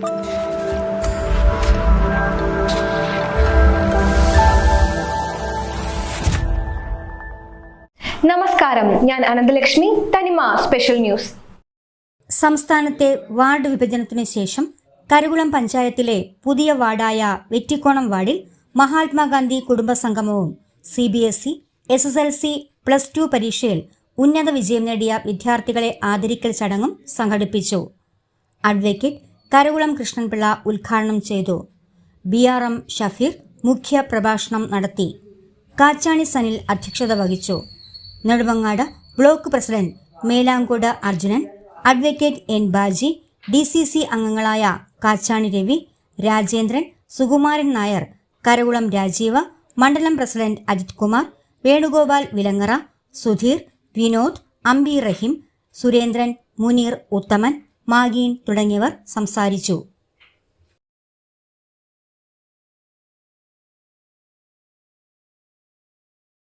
നമസ്കാരം. ഞാൻ Ananthalakshmi. Thanima special news. സംസ്ഥാനത്തെ വാർഡ് വിഭജനത്തിനു ശേഷം കരുകുളം പഞ്ചായത്തിലെ പുതിയ വാർഡായ വെറ്റിക്കോണം വാർഡിൽ മഹാത്മാഗാന്ധി കുടുംബ സംഗമവും C B S E S S L C plus two പരീക്ഷയിൽ ഉന്നത വിജയം നേടിയ വിദ്യാർത്ഥികളെ ആദരിക്കൽ ചടങ്ങും സംഘടിപ്പിച്ചു. അഡ്വക്കേറ്റ് കരുകുളം കൃഷ്ണൻപിള്ള ഉദ്ഘാടനം ചെയ്തു. ബി ആർ എം ഷഫീർ മുഖ്യ പ്രഭാഷണം നടത്തി. കാച്ചാണി സനിൽ അധ്യക്ഷത വഹിച്ചു. Nedumangad block president Melancode Arjunan advocate N Baji D C C അംഗങ്ങളായ കാച്ചാണി രവി രാജേന്ദ്രൻ സുകുമാരൻ നായർ കരകുളം രാജീവ് മണ്ഡലം പ്രസിഡന്റ് അജിത് കുമാർ വേണുഗോപാൽ വിലങ്ങറ സുധീർ വിനോദ് അംബി റഹീം സുരേന്ദ്രൻ മുനീർ ഉത്തമൻ മാഗീൻ തുടങ്ങിയവർ സംസാരിച്ചു